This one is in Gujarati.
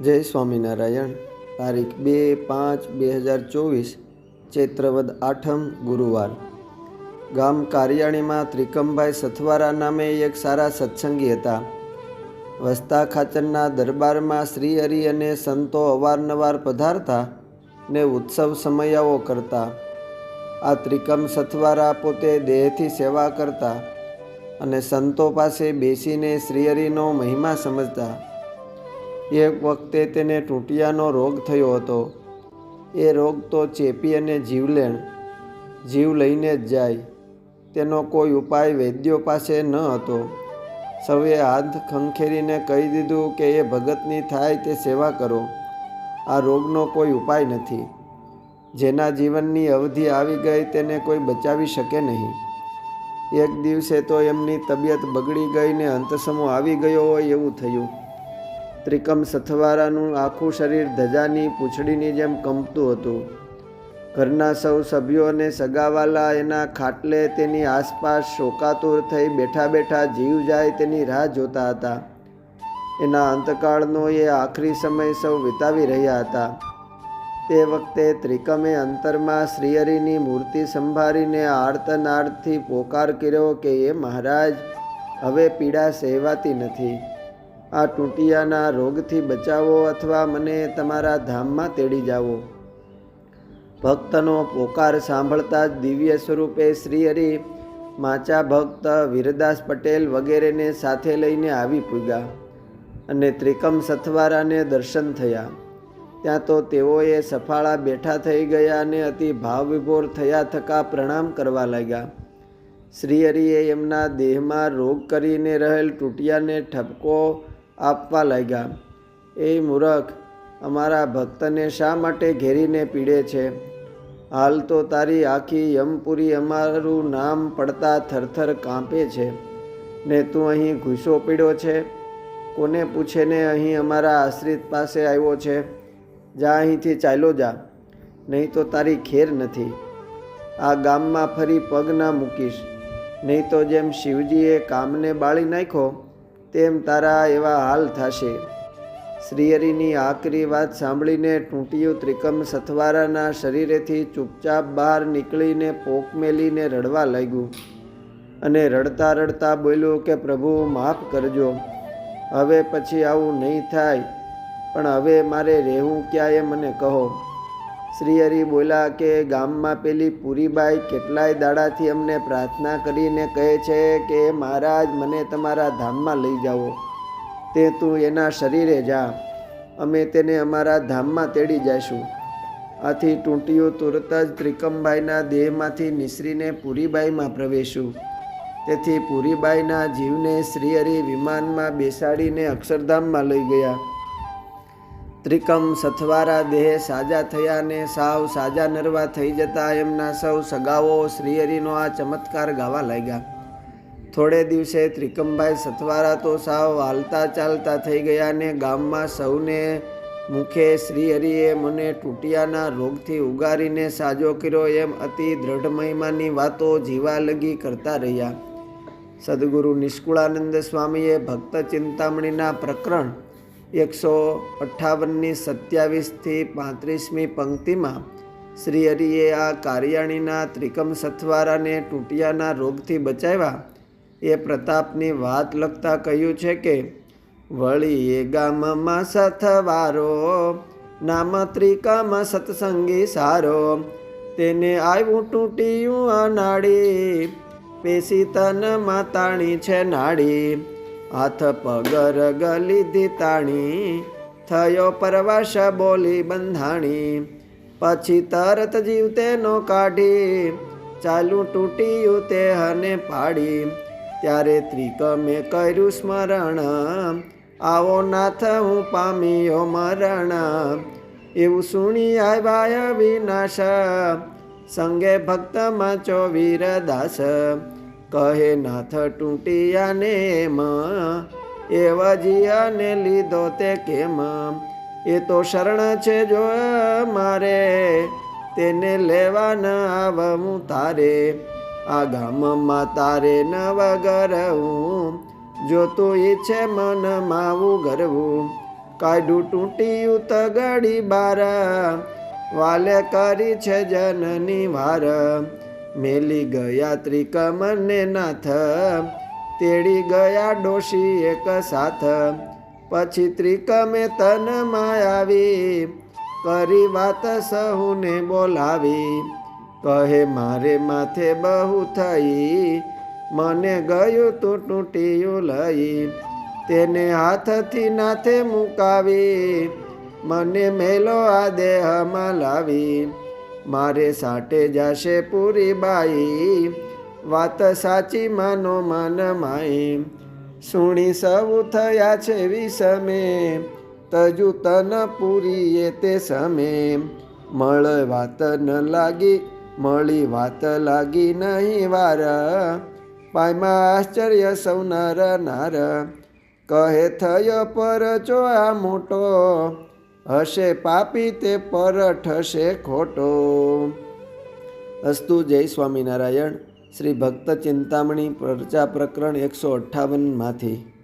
જય સ્વામિનારાયણ. તારીખ બે પાંચ બે હજાર ચોવીસ, ચૈત્રવદ આઠમ ગુરુવાર. ગામ કારિયાણીમાં ત્રિકમભાઈ સથવારા નામે એક સારા સત્સંગી હતા. વસ્તા ખાચરના દરબારમાં શ્રી હરિ અને સંતો અવારનવાર પધારતા ને ઉત્સવ સમયાઓ કરતા. આ ત્રિકમ સથવારા પોતે દેહથી સેવા કરતા અને સંતો પાસે બેસીને શ્રીહરિનો મહિમા સમજતા. એક વખતે તેને ટૂંટિયાનો રોગ થયો હતો. એ રોગ તો ચેપી અને જીવલેણ, જીવ લઈને જ જાય. તેનો કોઈ ઉપાય વૈદ્યો પાસે ન હતો. સૌએ હાથ ખંખેરીને કહી દીધું કે એ ભગતની થાય તે સેવા કરો. આ રોગનો કોઈ ઉપાય નથી. જેના જીવનની અવધિ આવી ગઈ તેને કોઈ બચાવી શકે નહીં. એક દિવસે તો એમની તબિયત બગડી ગઈ ને અંતસમો આવી ગયો હોય એવું થયું. ત્રિકમ સથવારાનું આખું શરીર ધજાની પૂંછડીની જેમ કંપતું હતું. ઘરના સૌ સભ્યો અને સગાવાલા એના ખાટલે તેની આસપાસ શોકાતુર થઈ બેઠા બેઠા જીવ જાય તેની રાહ જોતા હતા. એના અંતકાળનો એ આખરી સમય સૌ વિતાવી રહ્યા હતા. તે વખતે ત્રિકમે અંતરમાં શ્રીહરિની મૂર્તિ સંભાળીને આર્તનાર્થથી પોકાર કર્યો કે, એ મહારાજ, હવે પીડા સહેવાતી નથી. આ તૂટિયાના રોગથી બચાવો અથવા મને તમારા ધામમાં તેડી જાઓ. ભક્તનો પોકાર સાંભળતા જ દિવ્ય સ્વરૂપે શ્રીહરિ માચા ભક્ત વીરદાસ પટેલ વગેરેને સાથે લઈને આવી પૂગ્યા અને ત્રિકમ સથવારાને દર્શન થયા. ત્યાં તો તેઓએ સફાળા બેઠા થઈ ગયા અને અતિ ભાવવિભોર થયા થકા પ્રણામ કરવા લાગ્યા. શ્રીહરિએ એમના દેહમાં રોગ કરીને રહેલ તૂટિયાને ઠપકો આપવા લાગ્યા. એ મૂરખ, અમારા ભક્તને શા માટે ઘેરીને પીડે છે? હાલ તો તારી આખી યમપુરી અમારું નામ પડતા થરથર કાંપે છે. ને તું અહીં ઘૂસો પીડ્યો છે? કોને પૂછેને અહીં અમારા આશ્રિત પાસે આવ્યો છે? જા અહીંથી ચાલ્યો જા. નહીં તો તારી ખેર નથી. આ ગામમાં ફરી પગ ના મૂકીશ. નહીં તો જેમ શિવજીએ કામને બાળી નાખ્યો તેમ તારા એવા હાલ થશે. શ્રીહરિની આકરી વાત સાંભળીને ટૂંટિયું ત્રિકમ સથવારાના શરીરેથી ચૂપચાપ બહાર નીકળીને પોક મેલીને રડવા લાગ્યું. અને રડતા રડતા બોલ્યું કે, પ્રભુ, માફ કરજો. હવે પછી આવું નહીં થાય. પણ હવે મારે રહેવું ક્યાં એ મને કહો. શ્રીહરિ બોલ્યા કે, ગામમાં પેલી પૂરીબાઈ કેટલાય દાડાથી અમને પ્રાર્થના કરીને કહે છે કે, મહારાજ, મને તમારા ધામમાં લઈ જાઓ. તે તું એના શરીરે જા. અમે તેને અમારા ધામમાં તેડી જઈશું. આથી ટૂંટીયું તુરત જ ત્રિકમભાઈના દેહમાંથી નિસરીને પૂરીબાઈમાં પ્રવેશ્યું. તેથી પૂરીબાઈના જીવને શ્રીહરિ વિમાનમાં બેસાડીને અક્ષરધામમાં લઈ ગયા. ત્રિકમ સથવારા દેહ સાજા થયા ને સાવ સાજા નરવા થઈ જતા એમના સૌ સગાઓ શ્રીહરિનો આ ચમત્કાર ગાવા લાગ્યા. થોડે દિવસે ત્રિકમભાઈ સથવારા તો સાવ હાલતા ચાલતા થઈ ગયા ને ગામમાં સૌને મુખે શ્રીહરિએ મને ટૂટિયાના રોગથી ઉગારીને સાજો કર્યો એમ અતિ દ્રઢ મહિમાની વાતો જીવા લગી કરતા રહ્યા. સદગુરુ નિષ્કુળાનંદ સ્વામીએ ભક્ત ચિંતામણીના પ્રકરણ એકસો અઠ્ઠાવનની સત્યાવીસથી પાંત્રીસમી પંક્તિમાં શ્રીહરિએ આ કાર્યાણીના ત્રિકમ સથવારાને તૂટિયાના રોગથી બચાવ્યા. એ પ્રતાપની વાત લખતા કહ્યું છે કે વળી એ ગામમાં સથવારો, નામ ત્રિકમ સત્સંગી સારો. તેને આવ્યું તૂટ્યું અનાડી, પેશી તન માતાણી છે નાડી. હાથ પગર ગલીધી તાણી થયો પરવાશ બોલી બંધાણી. પછી તરત જીવ તેનો કાઢી, ચાલુ તૂટ્યું તે હને પાડી. ત્યારે ત્રિકમે કર્યું સ્મરણ, આવો નાથ હું પામ્યો મરણ. એવું સુણી આવ્યા વિનાશ, સંગે ભક્તમાં ચોવીર દાસ. કહે નાથ ટૂંટિયાને એવા જીયાને લીધો તે કેમ? એ તો શરણ છે જો મારે, તેને લેવા ન આવવું તારે. આ ગામમાં તારે ન વગરવું, જો તું ઈચ્છે મન માવું ગરવું કાઢું તૂટ્યું તગડી બાર, વાલે કરી છે જનની વાર. મેલી ગયા ત્રિકમને નાથ. તેડી ગયા ડોશી એક સાથ. પછી ત્રિકમે તનમાં આવી. કરી વાત સહુને બોલાવી. કહે, મારે માથે બહુ થઈ. મને ગયું તું તૂટ્યું લઈ. તેને હાથથી નાથે મુકાવી. મને મેલો આ દેહમાં લાવી. મારે સાટે જાશે પૂરી બાઈ. વાત સાચી, માનો, માન માઈ. સુણી સૌ થયા છે વિષમે. તજુ તન પૂરી એ તે સમે. મળ વાત ન લાગી, મળી વાત લાગી નહીં વાર. પાયમાં આશ્ચર્ય સૌ નર. નાર કહે, થયો પર ચો આ મોટો હશે પાપી તે પરઠ હશે ખોટો. અસ્તુ જય સ્વામિનારાયણ. શ્રી ભક્ત ચિંતામણી પ્રજા પ્રકરણ એકસો અઠ્ઠાવનમાંથી.